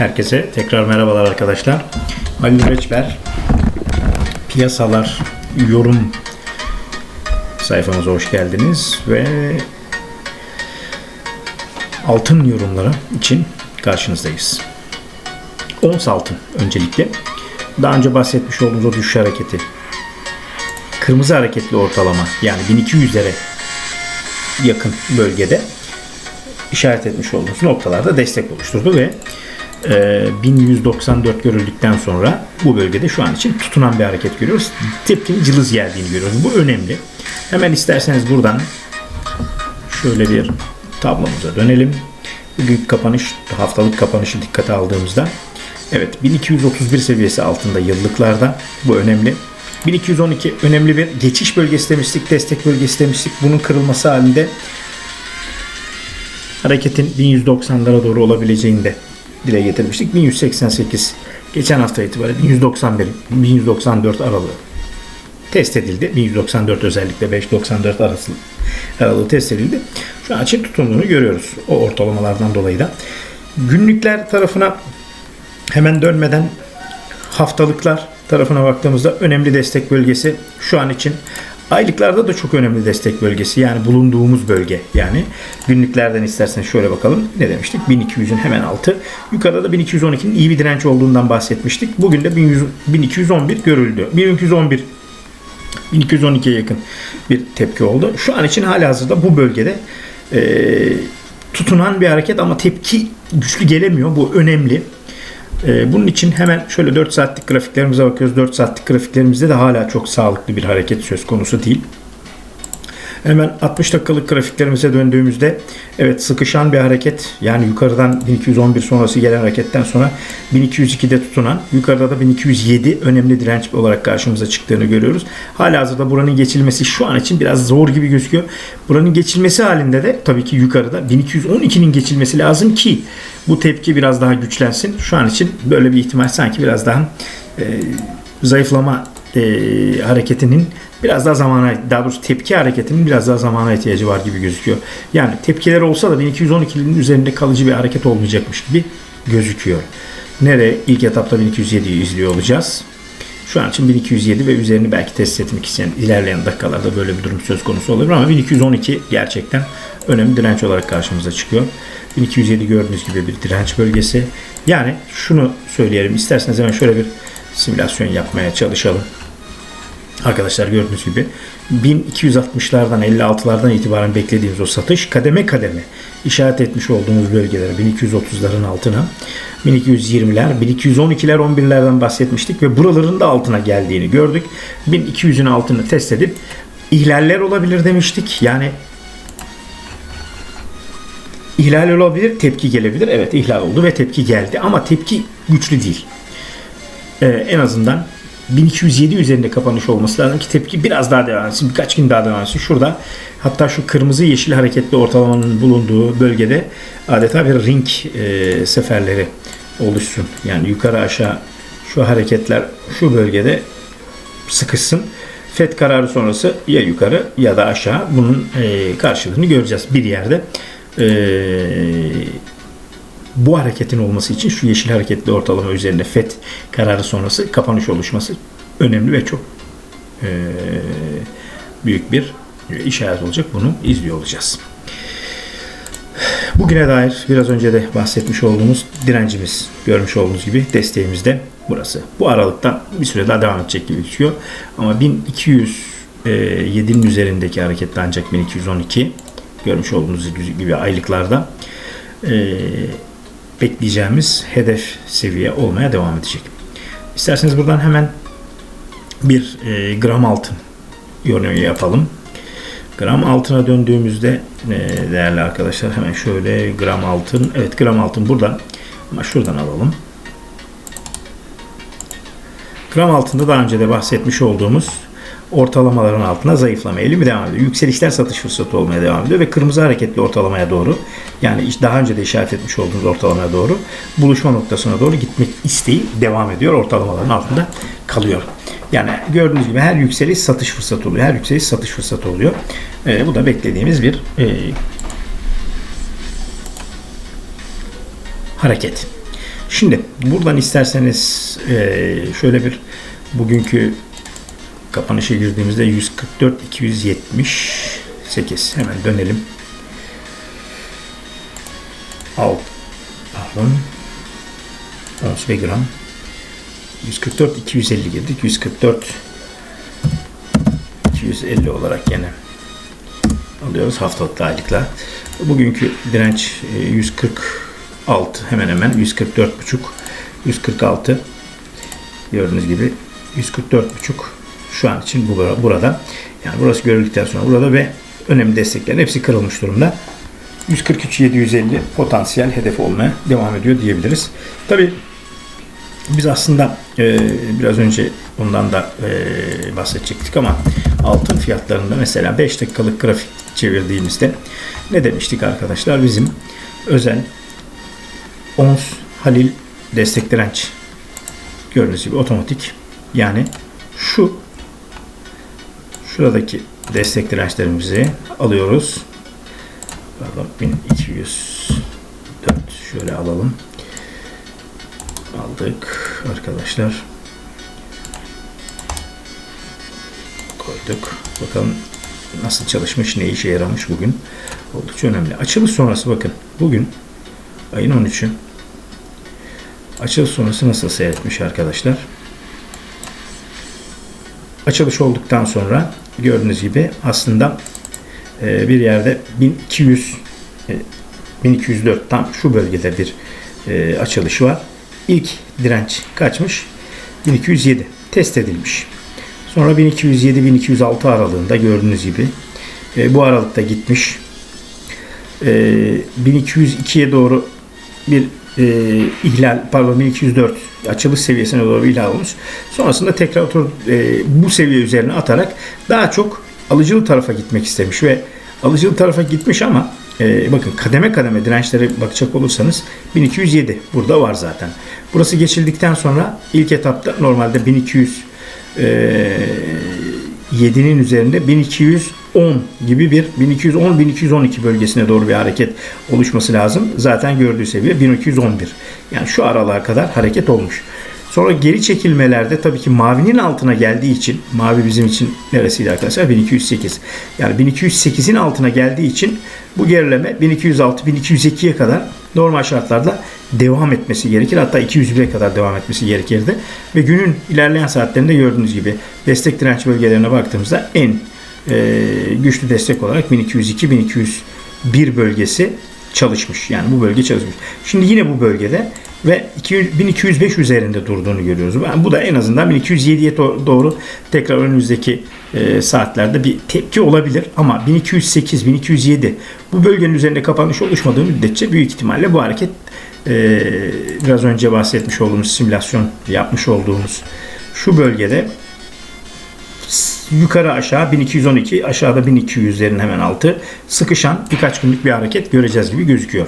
Herkese tekrar merhabalar arkadaşlar. Ali Reçber piyasalar yorum sayfamıza hoş geldiniz ve altın yorumları için karşınızdayız. Ons altın öncelikle. Daha önce bahsetmiş olduğumuz o düşüş hareketi. Kırmızı hareketli ortalama yani 1200'lere yakın bölgede işaret etmiş olduğumuz noktalarda destek oluşturdu ve e, 1194 görüldükten sonra bu bölgede şu an için tutunan bir hareket görüyoruz. Tepkinin cılız geldiğini görüyoruz. Bu önemli. Hemen isterseniz buradan şöyle bir tablomuza dönelim. Bugün kapanış, haftalık kapanışı dikkate aldığımızda evet 1231 seviyesi altında yıllıklarda bu önemli. 1212 önemli bir geçiş bölgesi demiştik, destek bölgesi demiştik. Bunun kırılması halinde hareketin 1190'lara doğru olabileceğini de dile getirmiştik. 1188 geçen hafta itibariyle 1191 1194 aralığı test edildi. 1194 özellikle 594 arası aralığı test edildi. Şu an için tutunduğunu görüyoruz. O ortalamalardan dolayı da. Günlükler tarafına hemen dönmeden haftalıklar tarafına baktığımızda önemli destek bölgesi şu an için Aylıklarda da çok önemli destek bölgesi yani bulunduğumuz bölge. Yani günlüklerden istersen şöyle bakalım. Ne demiştik? 1200'ün hemen altı. Yukarıda da 1212'nin iyi bir direnç olduğundan bahsetmiştik. Bugün de 1100, 1211 görüldü. 1211 1212'ye yakın bir tepki oldu. Şu an için hala hazırda bu bölgede e, tutunan bir hareket ama tepki güçlü gelemiyor. Bu önemli bunun için hemen şöyle 4 saatlik grafiklerimize bakıyoruz. 4 saatlik grafiklerimizde de hala çok sağlıklı bir hareket söz konusu değil. Hemen 60 dakikalık grafiklerimize döndüğümüzde evet sıkışan bir hareket yani yukarıdan 1211 sonrası gelen hareketten sonra 1202'de tutunan yukarıda da 1207 önemli direnç olarak karşımıza çıktığını görüyoruz. Hala hazırda buranın geçilmesi şu an için biraz zor gibi gözüküyor. Buranın geçilmesi halinde de tabii ki yukarıda 1212'nin geçilmesi lazım ki bu tepki biraz daha güçlensin. Şu an için böyle bir ihtimal sanki biraz daha e, zayıflama e, hareketinin biraz daha zamana, daha doğrusu tepki hareketinin biraz daha zamana ihtiyacı var gibi gözüküyor. Yani tepkiler olsa da 1212'nin üzerinde kalıcı bir hareket olmayacakmış gibi gözüküyor. Nereye? İlk etapta 1207'yi izliyor olacağız. Şu an için 1207 ve üzerini belki test etmek isteyen ilerleyen dakikalarda böyle bir durum söz konusu olabilir ama 1212 gerçekten önemli direnç olarak karşımıza çıkıyor. 1207 gördüğünüz gibi bir direnç bölgesi. Yani şunu söyleyelim. İsterseniz hemen şöyle bir simülasyon yapmaya çalışalım. Arkadaşlar gördüğünüz gibi 1260'lardan 56'lardan itibaren beklediğimiz o satış kademe kademe işaret etmiş olduğumuz bölgelere 1230'ların altına 1220'ler 1212'ler 11'lerden bahsetmiştik ve buraların da altına geldiğini gördük. 1200'ün altını test edip ihlaller olabilir demiştik. Yani ihlal olabilir, tepki gelebilir. Evet ihlal oldu ve tepki geldi ama tepki güçlü değil. Ee, en azından 1207 üzerinde kapanış olması lazım ki tepki biraz daha devam etsin. Birkaç gün daha devam etsin. Şurada hatta şu kırmızı yeşil hareketli ortalamanın bulunduğu bölgede adeta bir ring e, seferleri oluşsun. Yani yukarı aşağı şu hareketler şu bölgede sıkışsın. FED kararı sonrası ya yukarı ya da aşağı bunun e, karşılığını göreceğiz bir yerde. E, bu hareketin olması için şu yeşil hareketli ortalama üzerinde FED kararı sonrası kapanış oluşması önemli ve çok e, büyük bir işaret olacak. Bunu izliyor olacağız. Bugüne dair biraz önce de bahsetmiş olduğumuz direncimiz görmüş olduğunuz gibi desteğimiz de burası. Bu aralıkta bir süre daha devam edecek gibi gözüküyor. Ama 1207'nin üzerindeki harekette ancak 1212 görmüş olduğunuz gibi aylıklarda e, bekleyeceğimiz hedef seviye olmaya devam edecek. İsterseniz buradan hemen bir e, gram altın yorumu yapalım. Gram altına döndüğümüzde e, değerli arkadaşlar hemen şöyle gram altın. Evet gram altın burada ama şuradan alalım. Gram altında daha önce de bahsetmiş olduğumuz ortalamaların altına zayıflama eğilimi devam ediyor. Yükselişler satış fırsatı olmaya devam ediyor ve kırmızı hareketli ortalamaya doğru yani daha önce de işaret etmiş olduğumuz ortalamaya doğru buluşma noktasına doğru gitmek isteği devam ediyor. Ortalamaların altında kalıyor. Yani gördüğünüz gibi her yükseliş satış fırsatı oluyor. Her yükseliş satış fırsatı oluyor. E, bu da beklediğimiz bir e, hareket. Şimdi buradan isterseniz e, şöyle bir bugünkü kapanışa girdiğimizde 144 278 hemen dönelim. Al. Pardon. Ons ve gram 144 250 girdik. 144 250 olarak gene alıyoruz haftalık aylıkla. Bugünkü direnç e, 146 hemen hemen 144 buçuk 146 gördüğünüz gibi 144 buçuk şu an için bu burada. Yani burası görüldükten sonra burada ve önemli desteklerin hepsi kırılmış durumda. 143 750 potansiyel hedef olmaya devam ediyor diyebiliriz. Tabi biz aslında e, biraz önce bundan da e, bahsedecektik ama altın fiyatlarında mesela 5 dakikalık grafik çevirdiğimizde ne demiştik arkadaşlar? Bizim özel ons halil destek direnç gördüğünüz gibi otomatik yani şu şuradaki destek dirençlerimizi alıyoruz. Pardon 1204 şöyle alalım. Aldık arkadaşlar. Koyduk. Bakalım nasıl çalışmış, ne işe yaramış bugün. Oldukça önemli. Açılış sonrası bakın. Bugün ayın 13'ü. Açılış sonrası nasıl seyretmiş arkadaşlar? Açılış olduktan sonra gördüğünüz gibi aslında e, bir yerde 1200 1204 tam şu bölgede bir e, açılışı var. İlk direnç kaçmış? 1207 test edilmiş. Sonra 1207-1206 aralığında gördüğünüz gibi e, bu aralıkta gitmiş. 1202'ye doğru bir e, ihlal pardon 1204 açılış seviyesine doğru ihlal olmuş. Sonrasında tekrar otur, e, bu seviye üzerine atarak daha çok alıcılı tarafa gitmek istemiş ve alıcılı tarafa gitmiş ama e, bakın kademe kademe dirençlere bakacak olursanız 1207 burada var zaten. Burası geçildikten sonra ilk etapta normalde 1200 e, 7'nin üzerinde 1210 gibi bir 1210-1212 bölgesine doğru bir hareket oluşması lazım. Zaten gördüğü seviye 1211. Yani şu aralığa kadar hareket olmuş. Sonra geri çekilmelerde tabii ki mavinin altına geldiği için mavi bizim için neresiydi arkadaşlar? 1208. Yani 1208'in altına geldiği için bu gerileme 1206-1202'ye kadar normal şartlarda devam etmesi gerekir. Hatta 201'e kadar devam etmesi gerekirdi. Ve günün ilerleyen saatlerinde gördüğünüz gibi destek direnç bölgelerine baktığımızda en e, güçlü destek olarak 1202-1201 bölgesi çalışmış. Yani bu bölge çalışmış. Şimdi yine bu bölgede ve 1205 üzerinde durduğunu görüyoruz. Yani bu da en azından 1207'ye doğru tekrar önümüzdeki e, saatlerde bir tepki olabilir. Ama 1208, 1207 bu bölgenin üzerinde kapanış oluşmadığı müddetçe büyük ihtimalle bu hareket e, biraz önce bahsetmiş olduğumuz simülasyon yapmış olduğumuz şu bölgede yukarı aşağı 1212 aşağıda 1200'lerin hemen altı sıkışan birkaç günlük bir hareket göreceğiz gibi gözüküyor.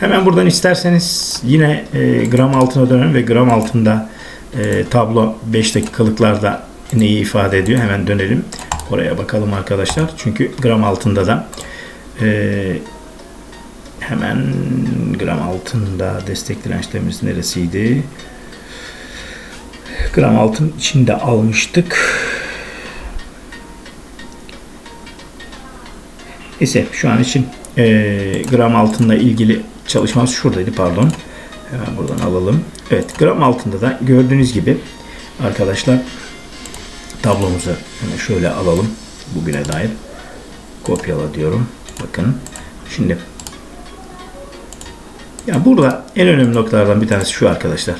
Hemen buradan isterseniz yine e, gram altına dönelim ve gram altında e, tablo 5 dakikalıklarda neyi ifade ediyor hemen dönelim. Oraya bakalım arkadaşlar. Çünkü gram altında da e, hemen gram altında destek dirençlerimiz neresiydi? Gram altın içinde almıştık. Neyse şu an için e, gram altınla ilgili çalışmamız şuradaydı pardon. Hemen buradan alalım. Evet gram altında da gördüğünüz gibi arkadaşlar tablomuzu hemen şöyle alalım. Bugüne dair kopyala diyorum. Bakın şimdi ya burada en önemli noktalardan bir tanesi şu arkadaşlar.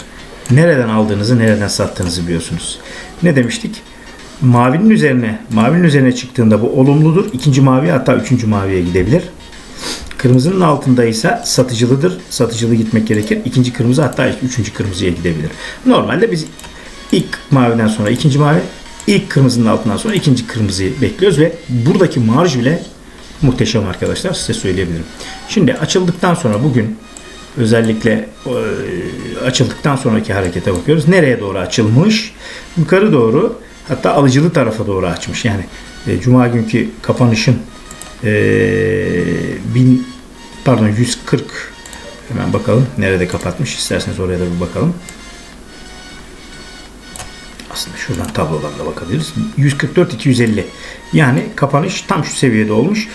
Nereden aldığınızı, nereden sattığınızı biliyorsunuz. Ne demiştik? Mavinin üzerine, mavinin üzerine çıktığında bu olumludur. İkinci mavi hatta üçüncü maviye gidebilir. Kırmızının altında ise satıcılıdır. Satıcılı gitmek gerekir. İkinci kırmızı hatta üçüncü kırmızıya gidebilir. Normalde biz ilk maviden sonra ikinci mavi, ilk kırmızının altından sonra ikinci kırmızıyı bekliyoruz ve buradaki marj bile muhteşem arkadaşlar size söyleyebilirim. Şimdi açıldıktan sonra bugün özellikle e, açıldıktan sonraki harekete bakıyoruz. Nereye doğru açılmış? Yukarı doğru hatta alıcılı tarafa doğru açmış. Yani e, cuma günkü kapanışın e, bin pardon 140 Hemen bakalım nerede kapatmış. İsterseniz oraya da bir bakalım. Aslında şuradan tablodan da bakabiliriz. 144-250. Yani kapanış tam şu seviyede olmuş.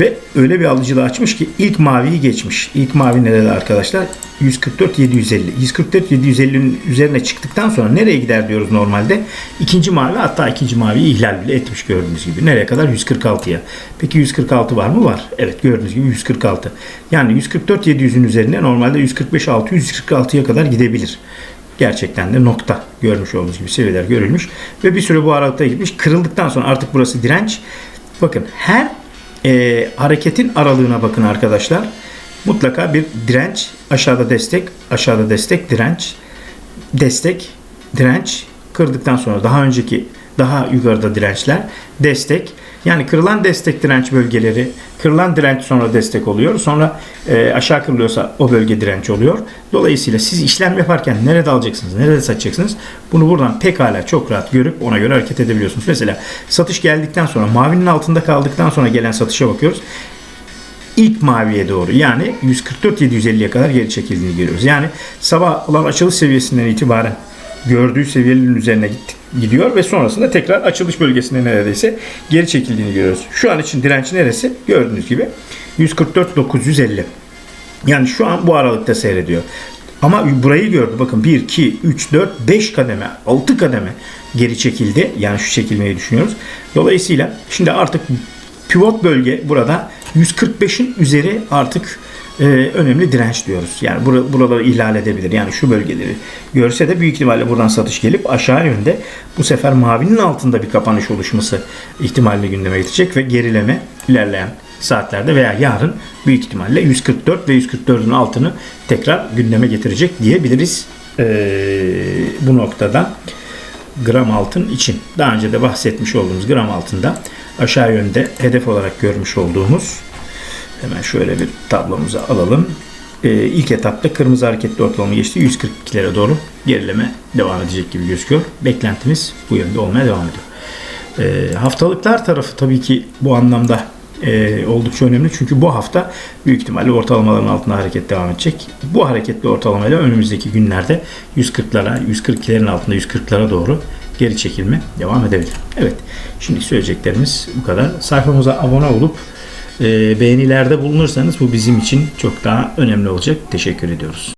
Ve öyle bir alıcılığı açmış ki ilk maviyi geçmiş. İlk mavi nerede arkadaşlar? 144 750. 144 750'nin üzerine çıktıktan sonra nereye gider diyoruz normalde? İkinci mavi hatta ikinci maviyi ihlal bile etmiş gördüğünüz gibi. Nereye kadar? 146'ya. Peki 146 var mı? Var. Evet gördüğünüz gibi 146. Yani 144 700'ün üzerine normalde 145 600 146'ya kadar gidebilir. Gerçekten de nokta görmüş olduğunuz gibi seviyeler görülmüş ve bir süre bu aralıkta gitmiş. Kırıldıktan sonra artık burası direnç. Bakın her e, hareketin aralığına bakın arkadaşlar. Mutlaka bir direnç, aşağıda destek, aşağıda destek, direnç, destek, direnç kırdıktan sonra daha önceki daha yukarıda dirençler, destek. Yani kırılan destek direnç bölgeleri, kırılan direnç sonra destek oluyor. Sonra e, aşağı kırılıyorsa o bölge direnç oluyor. Dolayısıyla siz işlem yaparken nerede alacaksınız, nerede satacaksınız? Bunu buradan pekala çok rahat görüp ona göre hareket edebiliyorsunuz. Mesela satış geldikten sonra mavinin altında kaldıktan sonra gelen satışa bakıyoruz ilk maviye doğru yani 144-750'ye kadar geri çekildiğini görüyoruz. Yani sabah olan açılış seviyesinden itibaren gördüğü seviyelerin üzerine gittik, gidiyor ve sonrasında tekrar açılış bölgesinde neredeyse geri çekildiğini görüyoruz. Şu an için direnç neresi? Gördüğünüz gibi 144-950. Yani şu an bu aralıkta seyrediyor. Ama burayı gördü. Bakın 1, 2, 3, 4, 5 kademe, 6 kademe geri çekildi. Yani şu çekilmeyi düşünüyoruz. Dolayısıyla şimdi artık pivot bölge burada 145'in üzeri artık e, önemli direnç diyoruz. Yani bura, buraları ihlal edebilir. Yani şu bölgeleri görse de büyük ihtimalle buradan satış gelip aşağı yönde bu sefer mavinin altında bir kapanış oluşması ihtimalle gündeme getirecek ve gerileme ilerleyen saatlerde veya yarın büyük ihtimalle 144 ve 144'ün altını tekrar gündeme getirecek diyebiliriz. Ee, bu noktada gram altın için daha önce de bahsetmiş olduğumuz gram altında aşağı yönde hedef olarak görmüş olduğumuz hemen şöyle bir tablomuza alalım. Ee, ilk etapta kırmızı hareketli ortalama geçti. 142'lere doğru gerileme devam edecek gibi gözüküyor. Beklentimiz bu yönde olmaya devam ediyor. Ee, haftalıklar tarafı tabii ki bu anlamda e, oldukça önemli. Çünkü bu hafta büyük ihtimalle ortalamaların altında hareket devam edecek. Bu hareketli ortalamayla önümüzdeki günlerde 140'lara, 142'lerin altında 140'lara doğru geri çekilme devam edebilir. Evet, şimdi söyleyeceklerimiz bu kadar. Sayfamıza abone olup beğenilerde bulunursanız bu bizim için çok daha önemli olacak. Teşekkür ediyoruz.